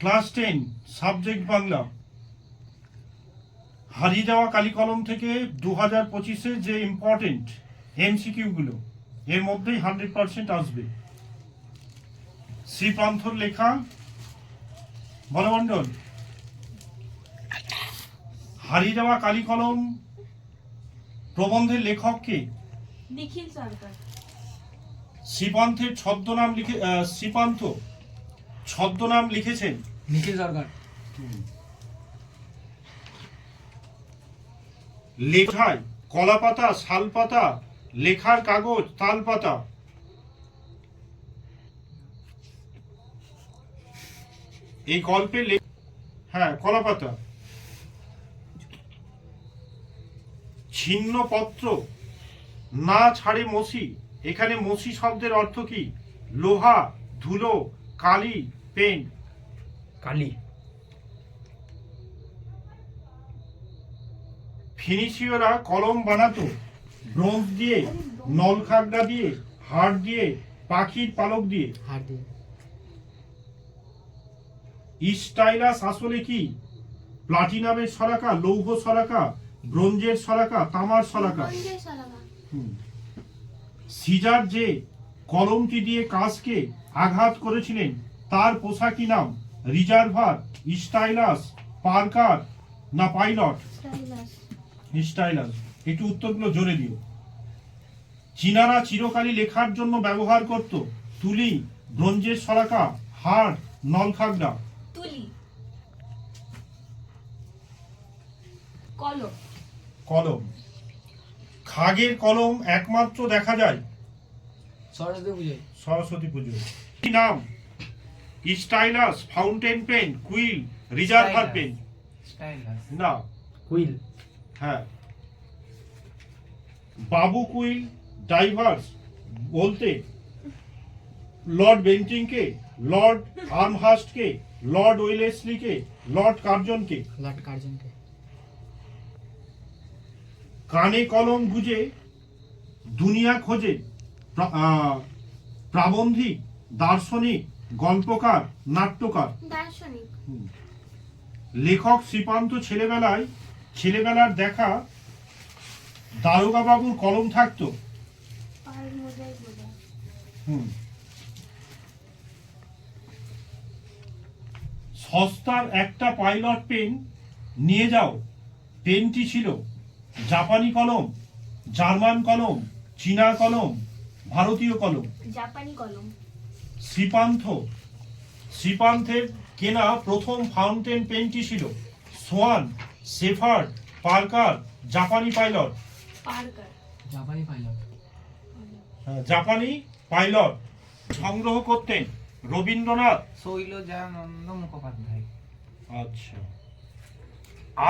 Class ten subject Bangla. হারিয়ে যাওয়া কালি কলম থেকে দু হাজার পঁচিশে যে ইম্পর্টেন্ট এমসিকিউগুলো এর মধ্যেই হান্ড্রেড পার্সেন্ট আসবে। শ্রীপান্থর লেখা বলমণ্ডল হারিয়ে যাওয়া কালি কলম প্রবন্ধের লেখককে নিখিল সরকার। শ্রীপান্থের ছদ্মনাম লিখে শ্রীপান্থ ছদ্মনাম লিখেছেন। নিখিল সরকার। লেখায় কলা পাতা শাল পাতা লেখার কাগজ তাল পাতা এই গল্পে হ্যাঁ কলা পাতা ছিন্ন পত্র না ছাড়ে মসি। এখানে মসি শব্দের অর্থ কি? লোহা, ধুলো, কালি পেন কালি। ফিনিশিওরা কলম বানাতো ব্রোঞ্জ দিয়ে নলখাগড়া দিয়ে হাড় দিয়ে পাখির পালক দিয়ে। হাত দিয়ে। স্টাইলাস আসলে কি? প্লাটিনামের সরাকা লৌহ সরাকা ব্রোঞ্জের সরাকা তামার সরাকা। সিজার যে কলমটি দিয়ে কাজকে আঘাত করেছিলেন তার পোশাকি নাম রিজার্ভার স্টাইলাস পার্কার না পাইলট? স্টাইলাস। স্টাইলাস। একটু উত্তরগুলো জোরে দিও। চীনারা চিরকালই লেখার জন্য ব্যবহার করত। তুলি ব্রোঞ্জের সরাকা হাড় নলখাগড়া। তুলি। কলম। কলম। খাগের কলম একমাত্র দেখা যায়। সরস্বতী পুজোয়। সরস্বতী পুজো কি নাম? Stylus fountain pen quill reservoir pen না কুইল হ্যাঁ। বাবু কুইল ডাইভার্স বলতে লর্ড বেন্টিংকে লর্ড আর্মহাস্টকে লর্ড ওয়েলেসলিকে লর্ড কার্জনকে লর্ড কার্জনকে কানে কলম গুজে দুনিয়া খোঁজে প্রাবন্ধিক দার্শনিক গল্পকার নাট্যকার। দার্শনিক। লেখক শ্রীপান্ত ছেলেবেলায় ছেলেবেলার দেখা দারোগা বাবুর কলম থাকতো। হুম। সস্তার একটা পাইলট পেন নিয়ে যাও। পেনটি ছিল জাপানি কলম জার্মান কলম চীনা কলম ভারতীয় কলম। জাপানি কলম। শ্রীপান্থ। শ্রীপান্থের কেনা প্রথম ফাউন্টেন পেনটি ছিল সোয়ান সেফার্ড পার্কার জাপানি পাইলট। জাপানি পাইলট। হ্যাঁ, জাপানি পাইলট সংগ্রহ করতেন রবীন্দ্রনাথ। শৈলজানন্দ মুখোপাধ্যায়। আচ্ছা।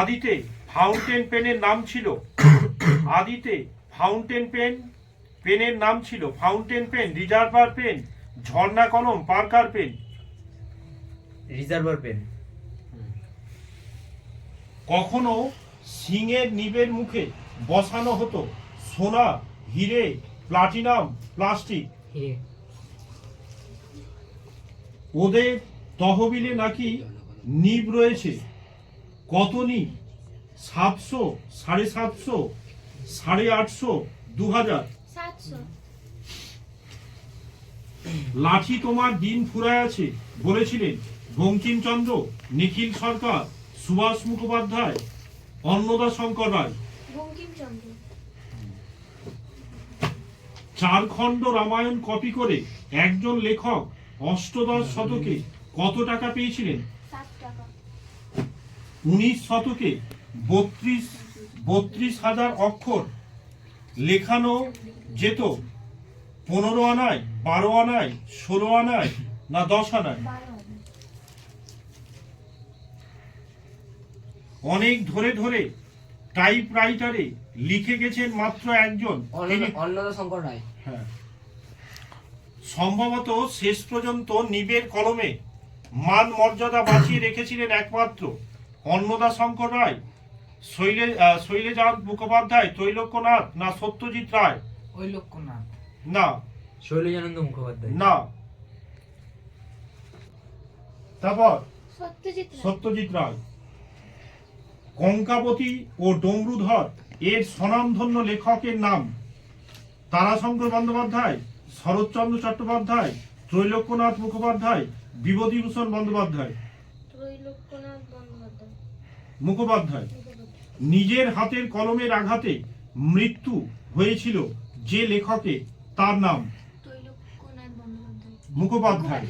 আদিতে ফাউন্টেন পেনের নাম ছিল আদিতে ফাউন্টেন পেন পেনের নাম ছিল ফাউন্টেন পেন রিজার্ভার পেন। ঝর্ণা কলম পার্কার পেন। Reservoir pen. কখনো সিংয়ের নিবের মুখে বসানো হতো সোনা হিরে প্লাটিনাম প্লাস্টিক। ওদের তহবিলে নাকি নিব রয়েছে। কত নিব সাতশো সাড়ে সাতশো সাড়ে আটশো দু হাজার সাতশো। লাঠি তোমার দিন ফুরায় আছে বলেছিলেন বঙ্কিমচন্দ্র নিখিল সরকার সুভাষ মুখোপাধ্যায় অন্নদা শঙ্কর রায়। চার খণ্ড রামায়ণ কপি করে একজন লেখক অষ্টদশ শতকে কত টাকা পেয়েছিলেন? উনিশ শতকে বত্রিশ বত্রিশ হাজার অক্ষর লেখানো যেত। পনেরো আনায় বারো আনায় ষোলো আনায় না দশ আনায়? অনেক ধরে ধরে টাইপ রাইটারে লিখে গেছেন মাত্র একজন। শঙ্কর রায়। হ্যাঁ। সম্ভবত শেষ পর্যন্ত নিবের কলমে মান মর্যাদা বাঁচিয়ে রেখেছিলেন একমাত্র অন্নদা শঙ্কর রায়। শৈলে শৈলেজাত মুখোপাধ্যায় তৈলক্যনাথ না সত্যজিৎ রায়? ওই লক্ষ্যনাথ না। শৈলজানন্দ মুখোপাধ্যায়। না। তারপর সত্যজিৎ রায়। সত্যজিৎ রায়। কঙ্কাবতী ও ডমরুধর এর স্বনামধন্য লেখকের নাম তারাশঙ্কর বন্দ্যোপাধ্যায় শরৎচন্দ্র চট্টোপাধ্যায় ত্রৈলোক্যনাথ মুখোপাধ্যায় বিভূতিভূষণ বন্দ্যোপাধ্যায়। মুখোপাধ্যায় মুখোপাধ্যায়। নিজের হাতের কলমের আঘাতে মৃত্যু হয়েছিল যে লেখকে। তার নাম মুখোপাধ্যায়।